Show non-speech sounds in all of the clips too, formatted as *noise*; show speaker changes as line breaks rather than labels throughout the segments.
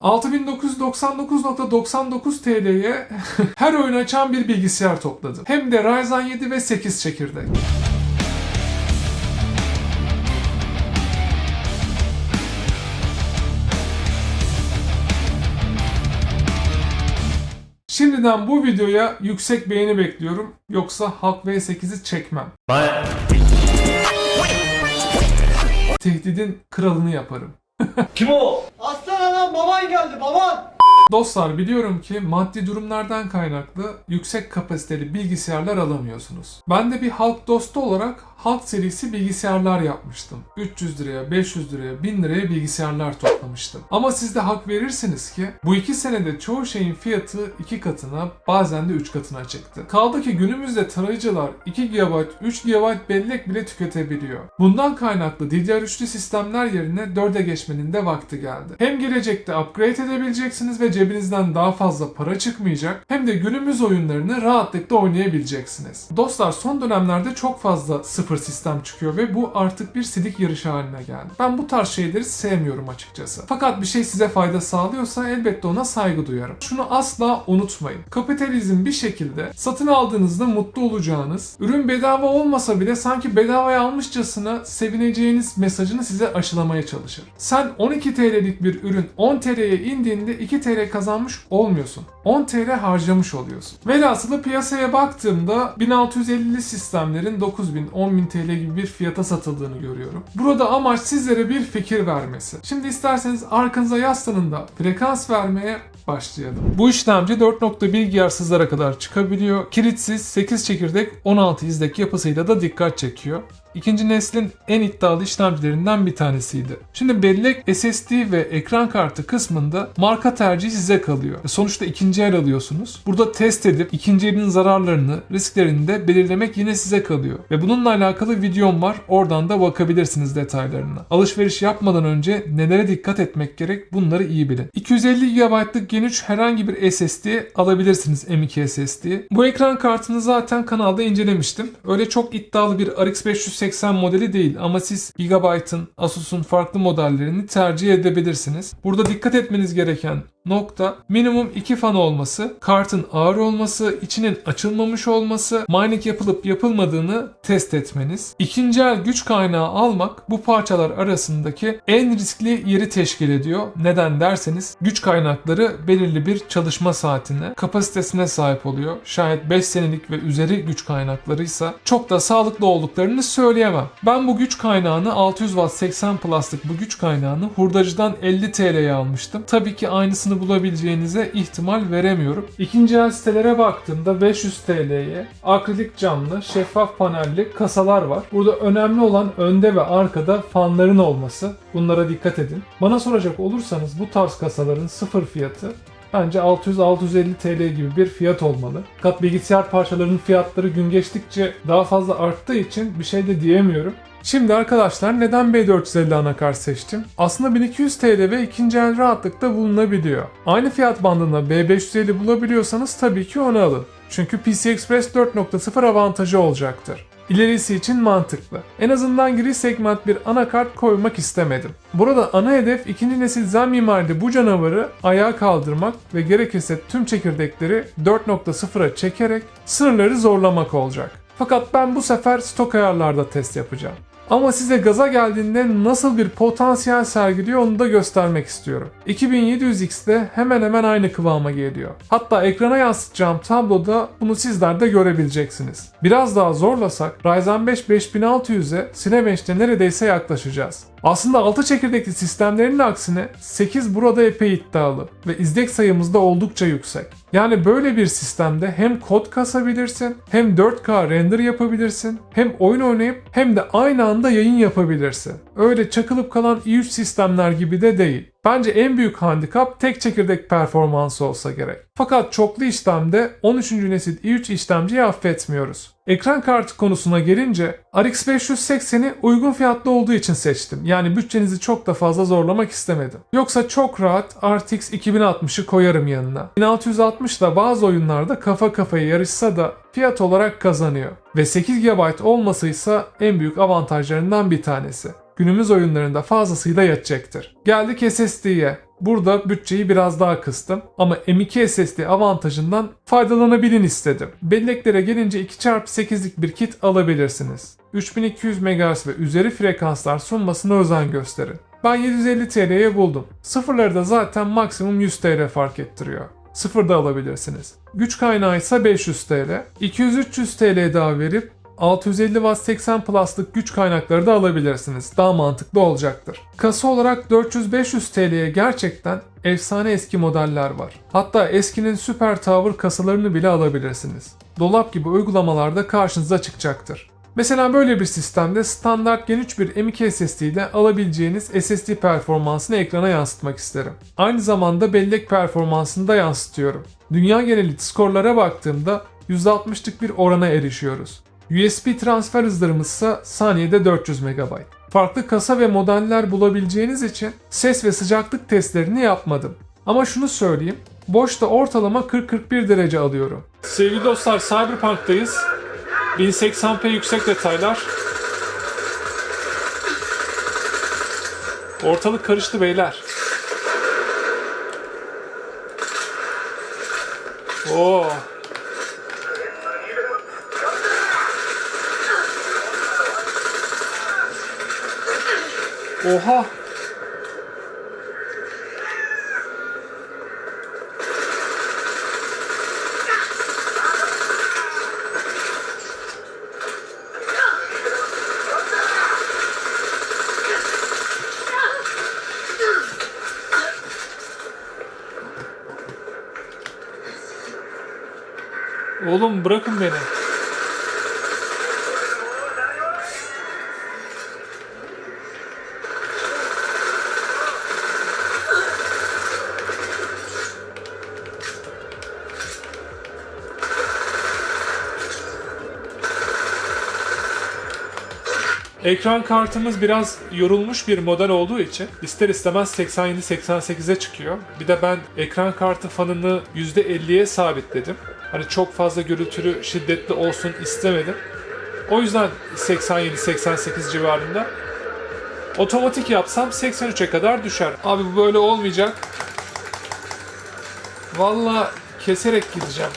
6999.99 TL'ye *laughs* her oyun açan bir bilgisayar topladım. Hem de Ryzen 7 ve 8 çekirdek. Şimdiden bu videoya yüksek beğeni bekliyorum. Yoksa Halk V8'i çekmem. Tehdidin kralını yaparım.
Kim o?
Baban geldi baban.
Dostlar biliyorum ki maddi durumlardan kaynaklı yüksek kapasiteli bilgisayarlar alamıyorsunuz. Ben de bir halk dostu olarak halk serisi bilgisayarlar yapmıştım. 300 liraya, 500 liraya, 1000 liraya bilgisayarlar toplamıştım. Ama siz de hak verirsiniz ki bu iki senede çoğu şeyin fiyatı iki katına bazen de 3 katına çıktı. Kaldı ki günümüzde tarayıcılar 2 GB, 3 GB bellek bile tüketebiliyor. Bundan kaynaklı DDR3'lü sistemler yerine 4'e geçmenin de vakti geldi. Hem gelecekte upgrade edebileceksiniz ve cebinizden daha fazla para çıkmayacak hem de günümüz oyunlarını rahatlıkla oynayabileceksiniz. Dostlar son dönemlerde çok fazla sıfır sistem çıkıyor ve bu artık bir sidik yarışı haline geldi. Ben bu tarz şeyleri sevmiyorum açıkçası. Fakat bir şey size fayda sağlıyorsa elbette ona saygı duyarım. Şunu asla unutmayın. Kapitalizm bir şekilde satın aldığınızda mutlu olacağınız, ürün bedava olmasa bile sanki bedavaya almışçasına sevineceğiniz mesajını size aşılamaya çalışır. Sen 12 TL'lik bir ürün 10 TL'ye indiğinde 2 TL kazanmış olmuyorsun. 10 TL harcamış oluyorsun. Velhasılı piyasaya baktığımda 1650'li sistemlerin 9000, 10000 TL gibi bir fiyata satıldığını görüyorum. Burada amaç sizlere bir fikir vermesi. Şimdi isterseniz arkanıza yaslanın da frekans vermeye başlayalım. Bu işlemci 4.1 GHz hızlara kadar çıkabiliyor. Kilitsiz 8 çekirdek 16 izdek yapısıyla da dikkat çekiyor. İkinci neslin en iddialı işlemcilerinden bir tanesiydi. Şimdi bellek SSD ve ekran kartı kısmında marka tercihi size kalıyor. Sonuçta ikinci el alıyorsunuz. Burada test edip ikinci elin zararlarını, risklerini de belirlemek yine size kalıyor. Ve bununla alakalı videom var. Oradan da bakabilirsiniz detaylarına. Alışveriş yapmadan önce nelere dikkat etmek gerek bunları iyi bilin. 250 GB'lık Gen 3 herhangi bir SSD alabilirsiniz M2 SSD. Bu ekran kartını zaten kanalda incelemiştim. Öyle çok iddialı bir RX 580 modeli değil ama siz Gigabyte'ın, Asus'un farklı modellerini tercih edebilirsiniz. Burada dikkat etmeniz gereken nokta minimum 2 fan olması, kartın ağır olması, içinin açılmamış olması, mining yapılıp yapılmadığını test etmeniz. İkinci el güç kaynağı almak bu parçalar arasındaki en riskli yeri teşkil ediyor. Neden derseniz güç kaynakları belirli bir çalışma saatine, kapasitesine sahip oluyor. Şayet 5 senelik ve üzeri güç kaynaklarıysa çok da sağlıklı olduklarını söyleyemem. Ben bu güç kaynağını 600 Watt 80 Plus'lık bu güç kaynağını hurdacıdan 50 TL'ye almıştım. Tabii ki aynısını bulabileceğinize ihtimal veremiyorum. İkinci el sitelere baktığımda 500 TL'ye akrilik camlı, şeffaf panelli kasalar var. Burada önemli olan önde ve arkada fanların olması. Bunlara dikkat edin. Bana soracak olursanız bu tarz kasaların sıfır fiyatı Bence 600-650 TL gibi bir fiyat olmalı. Fakat bilgisayar parçalarının fiyatları gün geçtikçe daha fazla arttığı için bir şey de diyemiyorum. Şimdi arkadaşlar neden B450 anakart seçtim? Aslında 1200 TL ve ikinci el rahatlıkla bulunabiliyor. Aynı fiyat bandında B550 bulabiliyorsanız tabii ki onu alın. Çünkü PCI Express 4.0 avantajı olacaktır. İlerisi için mantıklı. En azından giriş segment bir anakart koymak istemedim. Burada ana hedef ikinci nesil Zen mimaride bu canavarı ayağa kaldırmak ve gerekirse tüm çekirdekleri 4.0'a çekerek sınırları zorlamak olacak. Fakat ben bu sefer stok ayarlarda test yapacağım. Ama size gaza geldiğinde nasıl bir potansiyel sergiliyor onu da göstermek istiyorum. 2700X'de hemen hemen aynı kıvama geliyor. Hatta ekrana yansıtacağım tabloda bunu sizler de görebileceksiniz. Biraz daha zorlasak Ryzen 5 5600'e Cinebench'te neredeyse yaklaşacağız. Aslında 6 çekirdekli sistemlerin aksine 8 burada epey iddialı ve izdek sayımız da oldukça yüksek. Yani böyle bir sistemde hem kod kasabilirsin, hem 4K render yapabilirsin, hem oyun oynayıp hem de aynı anda yayın yapabilirsin. Öyle çakılıp kalan i3 sistemler gibi de değil. Bence en büyük handikap tek çekirdek performansı olsa gerek. Fakat çoklu işlemde 13. nesil i3 işlemciyi affetmiyoruz. Ekran kartı konusuna gelince RX 580'i uygun fiyatlı olduğu için seçtim. Yani bütçenizi çok da fazla zorlamak istemedim. Yoksa çok rahat RTX 2060'ı koyarım yanına. 1660 da bazı oyunlarda kafa kafaya yarışsa da fiyat olarak kazanıyor. Ve 8 GB olmasıysa en büyük avantajlarından bir tanesi. Günümüz oyunlarında fazlasıyla yatacaktır. Geldik SSD'ye. Burada bütçeyi biraz daha kıstım ama M2 SSD avantajından faydalanabilin istedim. Belleklere gelince 2x8'lik bir kit alabilirsiniz. 3200 MHz ve üzeri frekanslar sunmasına özen gösterin. Ben 750 TL'ye buldum. Sıfırları da zaten maksimum 100 TL fark ettiriyor. Sıfır da alabilirsiniz. Güç kaynağı ise 500 TL. 200-300 TL daha verip 650 Watt 80 Plus'lık güç kaynakları da alabilirsiniz. Daha mantıklı olacaktır. Kasa olarak 400-500 TL'ye gerçekten efsane eski modeller var. Hatta eskinin Super Tower kasalarını bile alabilirsiniz. Dolap gibi uygulamalarda karşınıza çıkacaktır. Mesela böyle bir sistemde standart Gen 3 bir M.2 SSD ile alabileceğiniz SSD performansını ekrana yansıtmak isterim. Aynı zamanda bellek performansını da yansıtıyorum. Dünya geneli skorlara baktığımda %60'lık bir orana erişiyoruz. USB transfer hızlarımız ise saniyede 400 MB. Farklı kasa ve modeller bulabileceğiniz için ses ve sıcaklık testlerini yapmadım. Ama şunu söyleyeyim, boşta ortalama 40-41 derece alıyorum. Sevgili dostlar Cyberpunk'tayız. 1080p yüksek detaylar. Ortalık karıştı beyler. Oo. Oha. Oğlum bırakın beni. Ekran kartımız biraz yorulmuş bir model olduğu için ister istemez 87-88'e çıkıyor. Bir de ben ekran kartı fanını %50'ye sabitledim. Hani çok fazla gürültülü şiddetli olsun istemedim. O yüzden 87-88 civarında. Otomatik yapsam 83'e kadar düşer. Abi bu böyle olmayacak. Valla keserek gideceğim.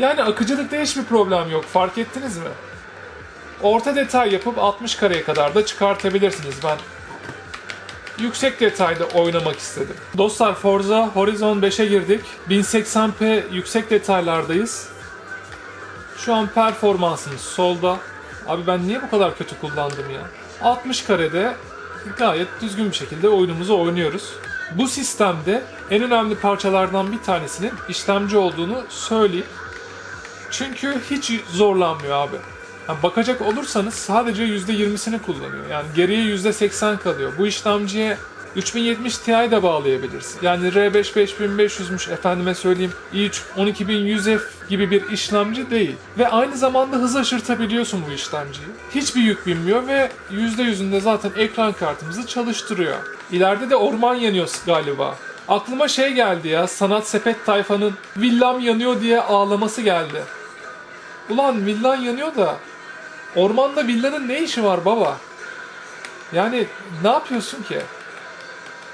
Yani akıcılıkta hiçbir problem yok. Fark ettiniz mi? Orta detay yapıp 60 kareye kadar da çıkartabilirsiniz. Ben yüksek detayda oynamak istedim. Dostlar Forza Horizon 5'e girdik. 1080p yüksek detaylardayız. Şu an performansımız solda. Abi ben niye bu kadar kötü kullandım ya? 60 karede gayet düzgün bir şekilde oyunumuzu oynuyoruz. Bu sistemde en önemli parçalardan bir tanesinin işlemci olduğunu söyleyeyim. Çünkü hiç zorlanmıyor abi. Yani bakacak olursanız sadece %20'sini kullanıyor. Yani geriye %80 kalıyor. Bu işlemciye 3070 Ti de bağlayabilirsin. Yani R5 5500'müş efendime söyleyeyim i3 12100F gibi bir işlemci değil. Ve aynı zamanda hız aşırtabiliyorsun bu işlemciyi. Hiçbir yük binmiyor ve %100'ünde zaten ekran kartımızı çalıştırıyor. İleride de orman yanıyor galiba. Aklıma şey geldi ya, Sanat Sepet Tayfa'nın villam yanıyor diye ağlaması geldi. Ulan villan yanıyor da ormanda villanın ne işi var baba? Yani ne yapıyorsun ki?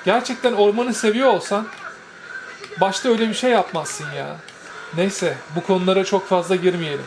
Gerçekten ormanı seviyor olsan başta öyle bir şey yapmazsın ya. Neyse bu konulara çok fazla girmeyelim.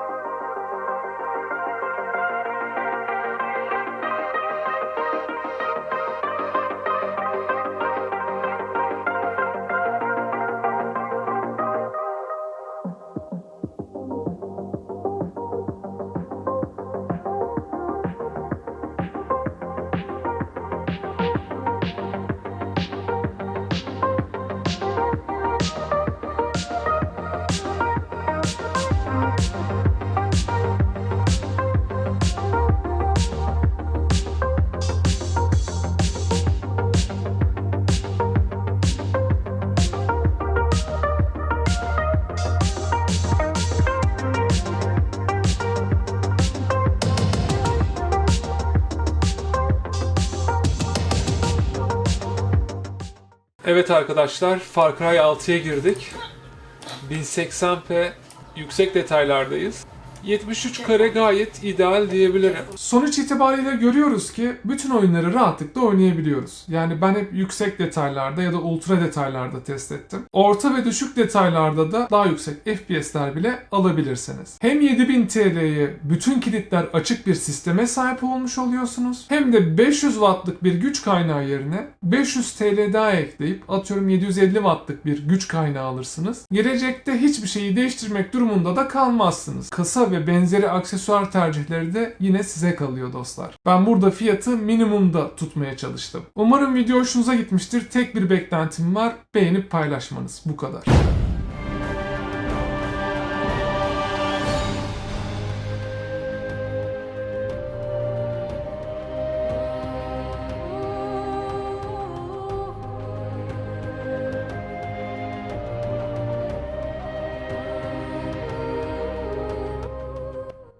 Evet arkadaşlar Far Cry 6'ya girdik. 1080p yüksek detaylardayız. 73 kare gayet ideal diyebilirim. Sonuç itibariyle görüyoruz ki bütün oyunları rahatlıkla oynayabiliyoruz. Yani ben hep yüksek detaylarda ya da ultra detaylarda test ettim. Orta ve düşük detaylarda da daha yüksek FPS'ler bile alabilirsiniz. Hem 7000 TL'ye bütün kilitler açık bir sisteme sahip olmuş oluyorsunuz. Hem de 500 wattlık bir güç kaynağı yerine 500 TL daha ekleyip atıyorum 750 wattlık bir güç kaynağı alırsınız. Gelecekte hiçbir şeyi değiştirmek durumunda da kalmazsınız. Kasa ve benzeri aksesuar tercihleri de yine size kalıyor dostlar. Ben burada fiyatı minimumda tutmaya çalıştım. Umarım video hoşunuza gitmiştir. Tek bir beklentim var. Beğenip paylaşmanız. Bu kadar.